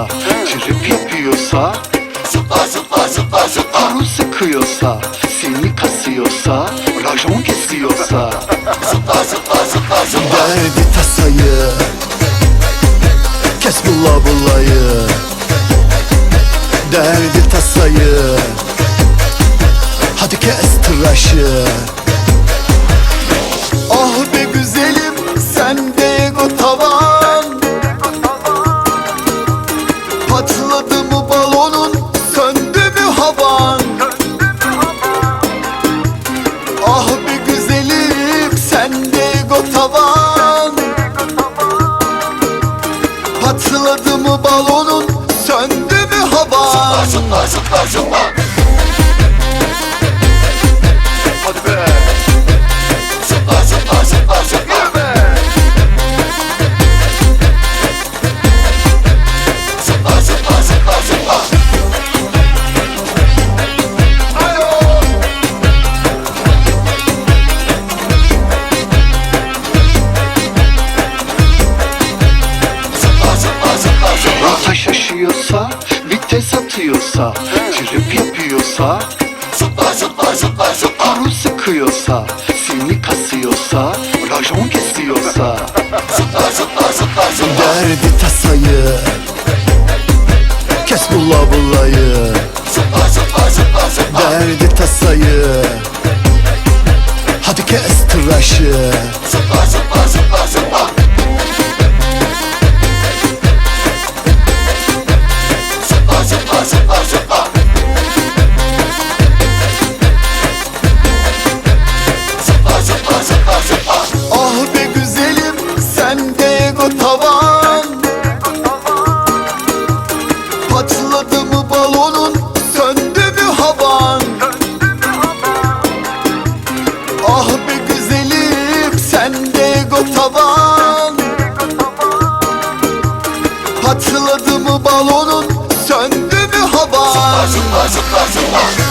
atıyorsa Trip yapıyorsa Zıpla zıpla zıpla zıpla. Paru sıkıyorsa Seni kasıyorsa Rajon kesiyorsa. Zıpla zıpla zıpla zıpla. Derdi tasayı Kes bulla bullayı. Derdi tasayı Hadi kes tıraşı. Ah Patladı mı balonun? Söndü mü havan Zıpla zıpla zıpla Vites atıyorsa Trip yapıyorsa Zıpla zıpla zıpla zıpla. Paru sıkıyorsa Seni kasıyorsa Rajon kesiyorsa. Zıpla zıpla zıpla zıpla. Derdi tasayı Kes bulla bullayı. Zıpla zıpla zıpla zıpla. Derdi tasayı Hadi kes tıraşı balonun söndü mü havan? Zıpla zıpla zıpla